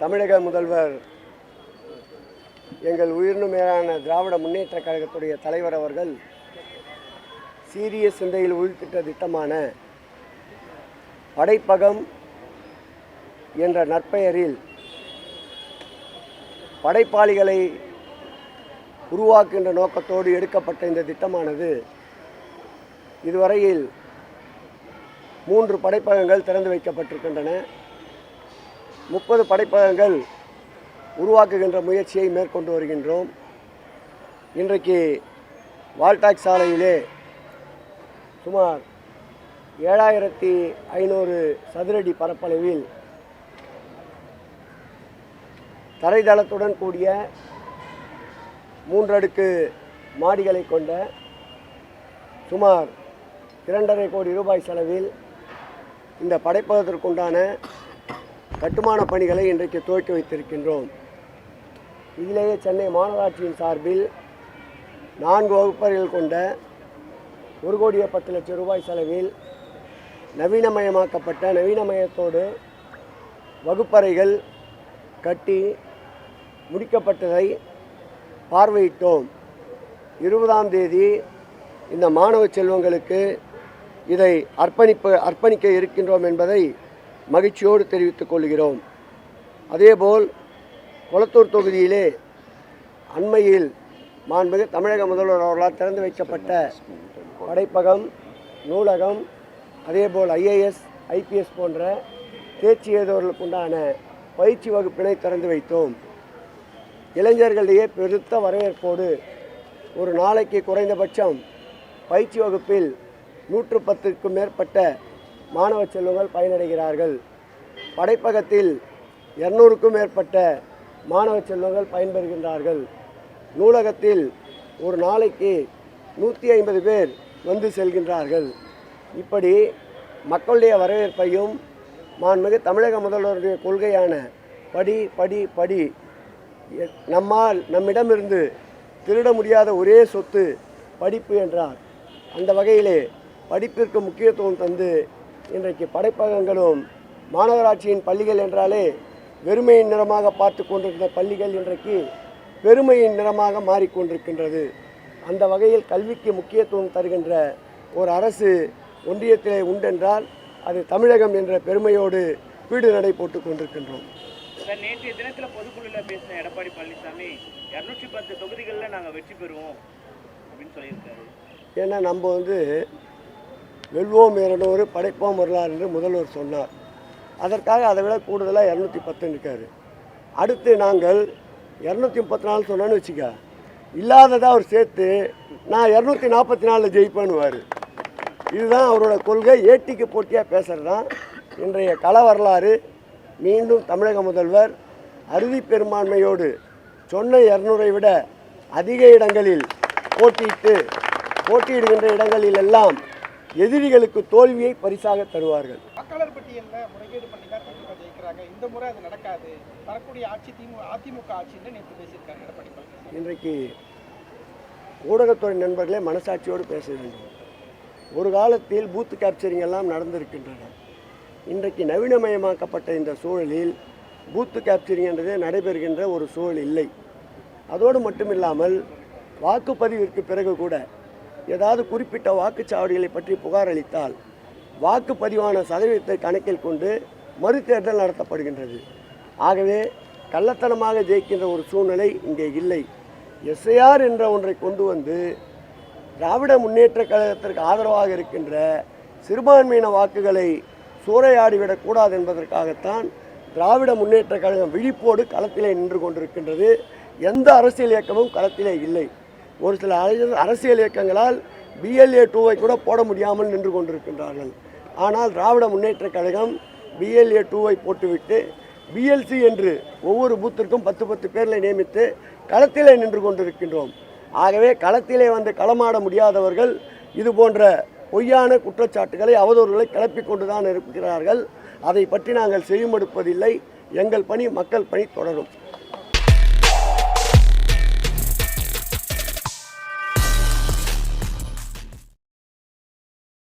தமிழக முதல்வர் எங்கள் உயிர்னு மேலான திராவிட முன்னேற்ற கழகத்துடைய தலைவர் அவர்கள் சீரிய சிந்தையில் உள்திட்ட திட்டமான படைப்பகம் என்ற நற்பெயரில் படைப்பாளிகளை உருவாக்குகின்ற நோக்கத்தோடு எடுக்கப்பட்ட இந்த திட்டமானது இதுவரையில் மூன்று படைப்பகங்கள் திறந்து வைக்கப்பட்டிருக்கின்றன. முப்பது படைப்பகங்கள் உருவாக்குகின்ற முயற்சியை மேற்கொண்டு வருகின்றோம். இன்றைக்கு வால்டாக் சாலையிலே சுமார் ஏழாயிரத்தி ஐநூறு சதுரடி பரப்பளவில் தரைதளத்துடன் கூடிய மூன்றடுக்கு மாடிகளை கொண்ட சுமார் இரண்டரை கோடி ரூபாய் செலவில் இந்த படைப்பகத்திற்குண்டான கட்டுமான பணிகளை இன்றைக்கு துவக்கி வைத்திருக்கின்றோம். இதிலேயே சென்னை மாநகராட்சியின் சார்பில் நான்கு வகுப்பறைகள் கொண்ட ஒரு கோடியே பத்து லட்சம் ரூபாய் செலவில் நவீனமயமாக்கப்பட்ட நவீனமயத்தோடு வகுப்பறைகள் கட்டி முடிக்கப்பட்டதை பார்வையிட்டோம். இருபதாம் தேதி இந்த மாணவ செல்வங்களுக்கு இதை அர்ப்பணிப்பு அர்ப்பணிக்க இருக்கின்றோம் என்பதை மகிழ்ச்சியோடு தெரிவித்துக் கொள்கிறோம். அதேபோல் குளத்தூர் தொகுதியிலே அண்மையில் மாண்புமிகு தமிழக முதல்வர் அவர்களால் திறந்து வைக்கப்பட்ட படைப்பகம் நூலகம் அதேபோல் ஐஏஎஸ் ஐபிஎஸ் போன்ற தேர்ச்சி எழுதவர்களுக்குண்டான பயிற்சி வகுப்பினை திறந்து வைத்தோம். இளைஞர்களிடையே பெருத்த வரவேற்போடு ஒரு நாளைக்கு குறைந்தபட்சம் பயிற்சி வகுப்பில் நூற்று பத்துக்கும் மேற்பட்ட மாணவ செல்வங்கள் பயனடைகிறார்கள். படைப்பகத்தில் இரநூறுக்கும் மேற்பட்ட மாணவ செல்வங்கள் பயன்பெறுகின்றார்கள். நூலகத்தில் ஒரு நாளைக்கு நூற்றி ஐம்பது பேர் வந்து செல்கின்றார்கள். இப்படி மக்களுடைய வரவேற்பையும் மாண்புமிகு தமிழக முதல்வருடைய கொள்கையான படி படி படி எ- நம்மால் நம்மிடமிருந்து திருட முடியாத ஒரே சொத்து படிப்பு என்றார். அந்த வகையிலே படிப்பிற்கு முக்கியத்துவம் தந்து இன்றைக்கு படைப்பகங்களும் மாநகராட்சியின் பள்ளிகள் என்றாலே வெறுமையின் நிறமாக பார்த்து கொண்டிருந்த பள்ளிகள் இன்றைக்கு பெருமையின் நிறமாக மாறிக்கொண்டிருக்கின்றது. அந்த வகையில் கல்விக்கு முக்கியத்துவம் தருகின்ற ஒரு அரசு ஒன்றியத்திலே உண்டென்றால் அது தமிழகம் என்ற பெருமையோடு வீடு நடை போட்டுக் கொண்டிருக்கின்றோம். நேற்றைய தினத்தில் பொதுக்குழுல பேசின எடப்பாடி பழனிசாமி இரநூற்றி பத்து தொகுதிகளில் நாங்கள் வெற்றி பெறுவோம் அப்படின்னு சொல்லியிருக்காரு. ஏன்னா நம்ம வந்து வெல்வோம் இரநூறு படைப்போம் வரலாறு என்று முதல்வர் சொன்னார். அதற்காக அதை விட கூடுதலாக இரநூத்தி பத்து இருக்காரு. அடுத்து நாங்கள் இரநூத்தி முப்பத்தி நாலு சொன்னோன்னு வச்சுக்க இல்லாததாக அவர் சேர்த்து நான் இரநூத்தி நாற்பத்தி நாலில் ஜெயிப்பேன்னுவார். இதுதான் அவரோட கொள்கை. ஏட்டிக்கு போட்டியாக பேசுகிறது தான் இன்றைய கள வரலாறு. மீண்டும் தமிழக முதல்வர் அறுதி பெரும்பான்மையோடு சொன்ன இரநூறை விட அதிக இடங்களில் போட்டியிட்டு போட்டியிடுகின்ற இடங்களில் எல்லாம் எதிரிகளுக்கு தோல்வியை பரிசாக தருவார்கள். வாக்காளர் பட்டியலில் முறைகேடு பண்ணி தான் திமுக ஜெயிக்கிறாங்க. இந்த முறை அது நடக்காது. வரக்கூடிய ஆட்சி திமுக அதிமுக ஆட்சின்னு நேற்று பேசியிருக்காங்க எடப்பாடி பழனிசாமி. இன்றைக்கு ஊடகத்துறை நண்பர்களே மனசாட்சியோடு பேச வேண்டும். ஒரு காலத்தில் பூத்து கேப்சரிங் எல்லாம் நடந்திருக்கின்றன. இன்றைக்கு நவீனமயமாக்கப்பட்ட இந்த சூழலில் பூத்து கேப்சரிங் என்றதே நடைபெறுகின்ற ஒரு சூழல் இல்லை. அதோடு மட்டுமில்லாமல் வாக்குப்பதிவிற்கு பிறகு கூட ஏதாவது குறிப்பிட்ட வாக்குச்சாவடிகளை பற்றி புகார் அளித்தால் வாக்குப்பதிவான சதவீதத்தை கணக்கில் கொண்டு மறுதேர்தல் நடத்தப்படுகின்றது. ஆகவே கள்ளத்தனமாக ஜெயிக்கின்ற ஒரு சூழ்நிலை இங்கே இல்லை. எஸ்ஐஆர் என்ற ஒன்றை கொண்டு வந்து திராவிட முன்னேற்ற கழகத்திற்கு ஆதரவாக இருக்கின்ற சிறுபான்மையின வாக்குகளை சூறையாடிவிடக்கூடாது என்பதற்காகத்தான் திராவிட முன்னேற்ற கழகம் விழிப்போடு களத்திலே நின்று கொண்டிருக்கின்றது. எந்த அரசியல் இயக்கமும் களத்திலே இல்லை. ஒரு சில அரசியல் அரசியல் இயக்கங்களால் பிஎல்ஏ டூவை கூட போட முடியாமல் நின்று கொண்டிருக்கின்றார்கள். ஆனால் திராவிட முன்னேற்ற கழகம் பிஎல்ஏ டூவை போட்டுவிட்டு பிஎல்சி என்று ஒவ்வொரு பூத்திற்கும் பத்து பத்து பேர்களை நியமித்து களத்திலே நின்று கொண்டிருக்கின்றோம். ஆகவே களத்திலே வந்து களமாட முடியாதவர்கள் இது போன்ற பொய்யான குற்றச்சாட்டுகளை அவதூறுகளை கிளப்பிக் கொண்டுதான் இருக்கிறார்கள். அதை பற்றி நாங்கள் செய்யும் எடுப்பதில்லை எங்கள் பணி மக்கள் பணி தொடரும்.